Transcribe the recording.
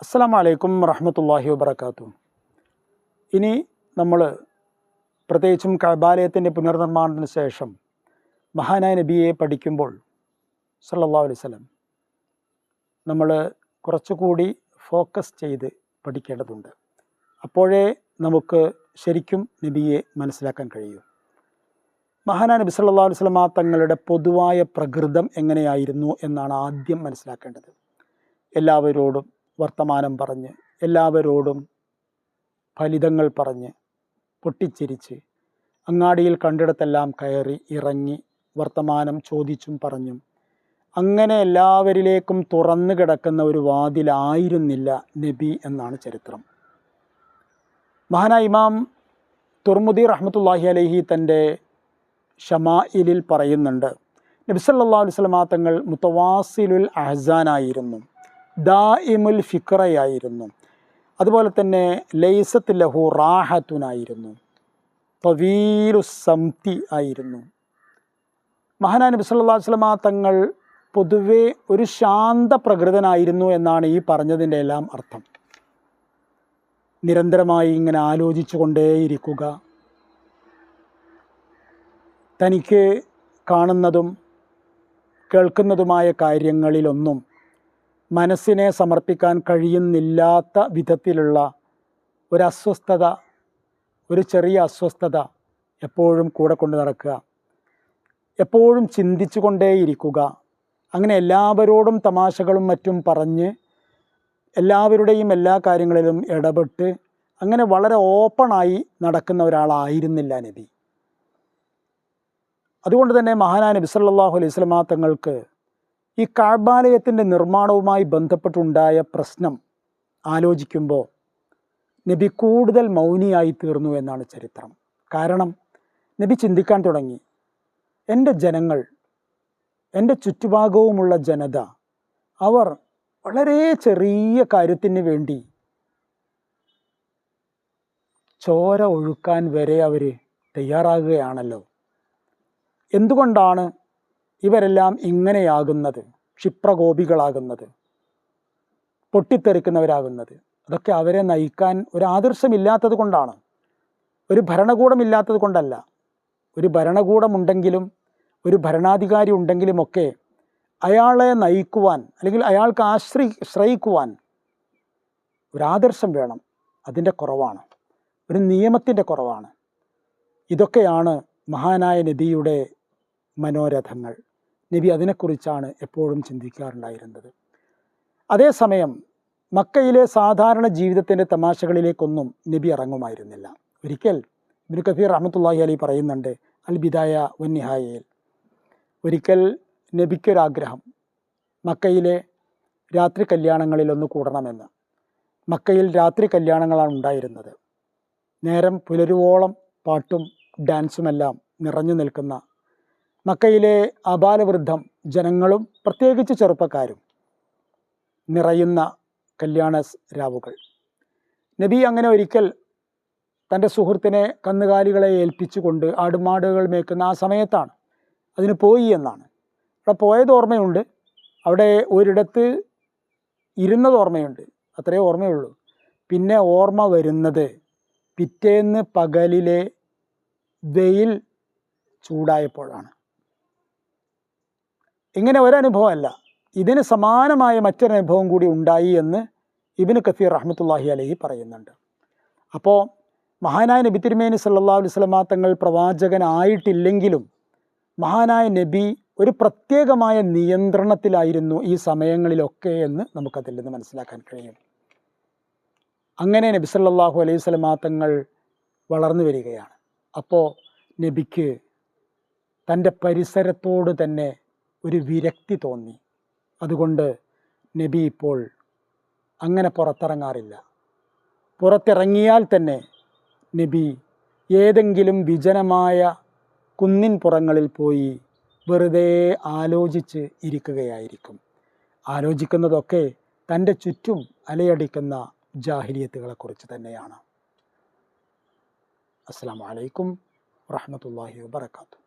അസ്സാം വലൈക്കും വറഹമത്തല്ലാഹി വബർക്കാത്തു ഇനി നമ്മൾ പ്രത്യേകിച്ചും കബാലയത്തിന്റെ പുനർനിർമ്മാണത്തിന് ശേഷം മഹാനായ നബിയെ പഠിക്കുമ്പോൾ സല്ലാ അലൈഹി വസല്ലം നമ്മൾ കുറച്ചുകൂടി ഫോക്കസ് ചെയ്ത് പഠിക്കേണ്ടതുണ്ട്. അപ്പോഴേ നമുക്ക് ശരിക്കും നബിയെ മനസ്സിലാക്കാൻ കഴിയൂ. മഹാനായ നബി സല്ലല്ലാഹു അലൈഹി വസല്ലമ തങ്ങളുടെ പൊതുവായ പ്രകൃതം എങ്ങനെയായിരുന്നു എന്നാണ് ആദ്യം മനസ്സിലാക്കേണ്ടത്. എല്ലാവരോടും വർത്തമാനം പറഞ്ഞ് എല്ലാവരോടും ഫലിതങ്ങൾ പറഞ്ഞ് പൊട്ടിച്ചിരിച്ച് അങ്ങാടിയിൽ കണ്ടിടത്തെല്ലാം കയറി ഇറങ്ങി വർത്തമാനം ചോദിച്ചും പറഞ്ഞും. അങ്ങനെ എല്ലാവരിലേക്കും തുറന്നു കിടക്കുന്ന ഒരു വാതിലായിരുന്നില്ല നബി എന്നാണ് ചരിത്രം. മഹാനായ ഇമാം തുർമുദി റഹ്മത്തുല്ലാഹി അലഹി തന്റെ ഷമായിലിൽ പറയുന്നുണ്ട് നബിസല്ലാ അലുസ്ലമാ തങ്ങൾ മുത്തവാസിലുൽ അഹ്സാനായിരുന്നു. ദായിമുൽ ഫിക്രയായിരുന്നു. അതുപോലെ തന്നെ ലൈസത്ത് ലഹു റാഹത്തുനായിരുന്നു. തവീലു സംതി ആയിരുന്നു. മഹാനാ നബി സല്ലാ വസല്ലമ തങ്ങൾ പൊതുവെ ഒരു ശാന്ത പ്രകൃതനായിരുന്നു എന്നാണ് ഈ പറഞ്ഞതിന്റെ എല്ലാം അർത്ഥം. നിരന്തരമായി ഇങ്ങനെ ആലോചിച്ചു കൊണ്ടേയിരിക്കുക തനിക്ക് കാണുന്നതും കേൾക്കുന്നതുമായ കാര്യങ്ങളിലൊന്നും മനസ്സിനെ സമർപ്പിക്കാൻ കഴിയുന്നില്ലാത്ത വിധത്തിലുള്ള ഒരു അസ്വസ്ഥത ഒരു ചെറിയ അസ്വസ്ഥത എപ്പോഴും കൂടെ കൊണ്ട് നടക്കുക. എപ്പോഴും ചിന്തിച്ചു കൊണ്ടേയിരിക്കുക അങ്ങനെ എല്ലാവരോടും തമാശകളും മറ്റും പറഞ്ഞ് എല്ലാവരുടെയും എല്ലാ കാര്യങ്ങളിലും ഇടപെട്ട് അങ്ങനെ വളരെ ഓപ്പണായി നടക്കുന്ന ഒരാളായിരുന്നില്ല നബി. അതുകൊണ്ട് തന്നെ മഹാനായ നബി സല്ലല്ലാഹു അലൈഹി വസല്ലമ തങ്ങൾക്ക് ഈ കാഴ്ബാലയത്തിന്റെ നിർമ്മാണവുമായി ബന്ധപ്പെട്ടുണ്ടായ പ്രശ്നം ആലോചിക്കുമ്പോൾ നബി കൂടുതൽ മൗനിയായി തീർന്നു എന്നാണ് ചരിത്രം. കാരണം നബി ചിന്തിക്കാൻ തുടങ്ങി എന്റെ ജനങ്ങൾ എന്റെ ചുറ്റുഭാഗവുമുള്ള ജനത അവർ വളരെ ചെറിയ കാര്യത്തിന് വേണ്ടി ചോര ഒഴുക്കാൻ വരെ അവർ തയ്യാറാകുകയാണല്ലോ. എന്തുകൊണ്ടാണ് ഇവരെല്ലാം ഇങ്ങനെയാകുന്നത് ക്ഷിപ്രകോപികളാകുന്നത് പൊട്ടിത്തെറിക്കുന്നവരാകുന്നത്. അതൊക്കെ അവരെ നയിക്കാൻ ഒരു ആദർശമില്ലാത്തത് കൊണ്ടാണ്. ഒരു ഭരണകൂടമില്ലാത്തത് കൊണ്ടല്ല. ഒരു ഭരണകൂടമുണ്ടെങ്കിലും ഒരു ഭരണാധികാരി ഉണ്ടെങ്കിലുമൊക്കെ അയാളെ നയിക്കുവാൻ അല്ലെങ്കിൽ അയാൾക്ക് ആശ്രയി ശ്രയിക്കുവാൻ ഒരു ആദർശം വേണം. അതിന്റെ കുറവാണ്. ഒരു നിയമത്തിന്റെ കുറവാണ്. ഇതൊക്കെയാണ് മഹാനായ നബിയുടെ മനോരഥങ്ങൾ. നബി അതിനെക്കുറിച്ചാണ് എപ്പോഴും ചിന്തിക്കാറുണ്ടായിരുന്നത്. അതേസമയം മക്കയിലെ സാധാരണ ജീവിതത്തിന്റെ തമാശകളിലേക്കൊന്നും നബി ഇറങ്ങുമായിരുന്നില്ല. ഒരിക്കൽ ഇബിന് കഫീർ റഹ്മത്തുള്ളാഹി അലി പറയുന്നുണ്ട് അൽ ബിദായ വന്നിഹായയിൽ ഒരിക്കൽ നബിക്കൊരാഗ്രഹം മക്കയിലെ രാത്രി കല്യാണങ്ങളിലൊന്ന് കൂടണമെന്ന്. മക്കയിൽ രാത്രി കല്യാണങ്ങളാണ് ഉണ്ടായിരുന്നത്. നേരം പുലരുവോളം പാട്ടും ഡാൻസുമെല്ലാം നിറഞ്ഞു നിൽക്കുന്ന മക്കയിലെ അപാലവൃദ്ധം ജനങ്ങളും പ്രത്യേകിച്ച് ചെറുപ്പക്കാരും നിറയുന്ന കല്യാണ രാവുകൾ. നബി അങ്ങനെ ഒരിക്കൽ തന്റെ സുഹൃത്തിനെ കന്നുകാലികളെ ഏൽപ്പിച്ചുകൊണ്ട് ആടുമാടുകൾ മേക്കുന്ന ആ സമയത്താണ്. അതിന് പോയി എന്നാണ്. അവിടെ പോയത് ഓർമ്മയുണ്ട്. അവിടെ ഒരിടത്ത് ഇരുന്നത് ഓർമ്മയുണ്ട്. അത്രേ ഓർമ്മയുള്ളൂ. പിന്നെ ഓർമ്മ വരുന്നത് പിറ്റേന്ന് പകലിലെ വെയിൽ ചൂടായപ്പോഴാണ്. ഇങ്ങനെ ഒരനുഭവമല്ല. ഇതിന് സമാനമായ മറ്റൊരനുഭവം കൂടി ഉണ്ടായി എന്ന് ഇബിന് കഫീർ റഹ്മത്തുല്ലാഹി അലഹി പറയുന്നുണ്ട്. അപ്പോൾ മഹാനായ നബി തിരുമേനി സല്ലാ അലൈഹി സ്വലമാ തങ്ങൾ പ്രവാചകനായിട്ടില്ലെങ്കിലും മഹാനായ നബി ഒരു പ്രത്യേകമായ നിയന്ത്രണത്തിലായിരുന്നു ഈ സമയങ്ങളിലൊക്കെ എന്ന് നമുക്കതിൽ നിന്ന് മനസ്സിലാക്കാൻ കഴിയും. അങ്ങനെ നബി സല്ലാഹു അലൈഹി സ്വലമാ തങ്ങൾ വളർന്നു വരികയാണ്. അപ്പോൾ നബിക്ക് തന്റെ പരിസരത്തോട് തന്നെ ഒരു വിരക്തി തോന്നി. അതുകൊണ്ട് നബി ഇപ്പോൾ അങ്ങനെ പുറത്തിറങ്ങാറില്ല. പുറത്തിറങ്ങിയാൽ തന്നെ നബി ഏതെങ്കിലും വിജനമായ കുന്നിൻ പുറങ്ങളിൽ പോയി വെറുതെ ആലോചിച്ച് ഇരിക്കുകയായിരിക്കും. ആലോചിക്കുന്നതൊക്കെ തന്റെ ചുറ്റും അലയടിക്കുന്ന ജാഹിലിയത്തുകളെക്കുറിച്ച് തന്നെയാണ്. അസ്സാം വലൈക്കും വാഹമത്തല്ലാഹി വാബർക്കാത്തു